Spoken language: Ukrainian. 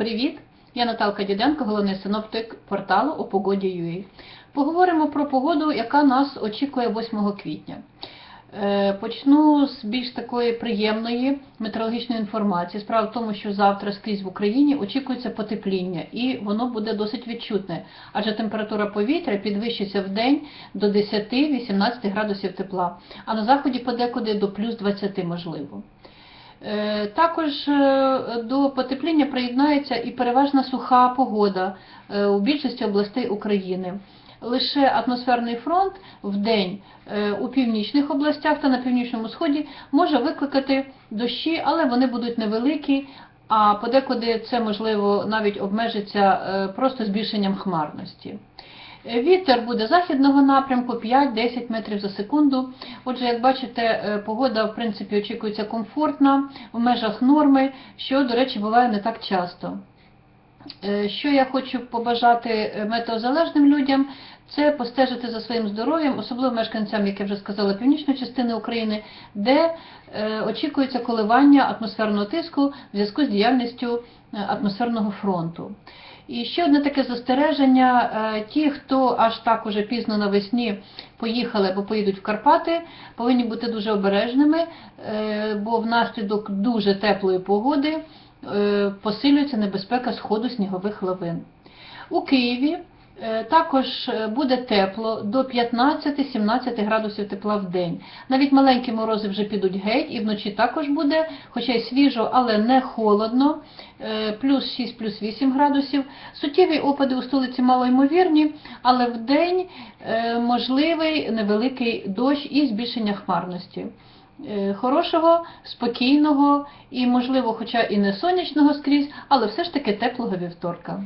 Привіт! Я Наталка Діденко, головний синоптик порталу о погоді.ua. Поговоримо про погоду, яка нас очікує 8 квітня. Е, Почну з більш такої приємної метеорологічної інформації. Справа в тому, що завтра скрізь в Україні очікується потепління, і воно буде досить відчутне, адже температура повітря підвищиться в день до 10-18 градусів тепла, а на заході подекуди до плюс 20 можливо. Е, Також е, до потепління приєднається і переважна суха погода е, у більшості областей України. Лише атмосферний фронт в день у північних областях та на північному сході може викликати дощі, але вони будуть невеликі, а подекуди це можливо навіть обмежиться просто збільшенням хмарності. Е, Вітер буде західного напрямку 5-10 метрів за секунду. Отже, як бачите, е, погода в принципі очікується комфортна в межах норми, що, до речі, буває не так часто. Е, Що я хочу побажати е, метеозалежним людям, це постежити за своїм здоров'ям, особливо мешканцям, як я вже сказала, північної частини України, де е, очікується коливання атмосферного тиску в зв'язку з діяльністю атмосферного фронту. І ще одне таке застереження: ті, хто аж так уже пізно навесні поїхали або поїдуть в Карпати, повинні бути дуже обережними, бо внаслідок дуже теплої погоди посилюється небезпека сходу снігових лавин. У Києві е, також е, буде тепло до 15-17 градусів тепла в день. Навіть маленькі морози вже підуть геть, і вночі також буде, хоча й свіжо, але не холодно, е, плюс 6, плюс 8 градусів. Суттєві опади у столиці малоймовірні, але в день е, можливий невеликий дощ і збільшення хмарності. Е, Хорошого, спокійного і, можливо, хоча і не сонячного скрізь, але все ж таки теплого вівторка.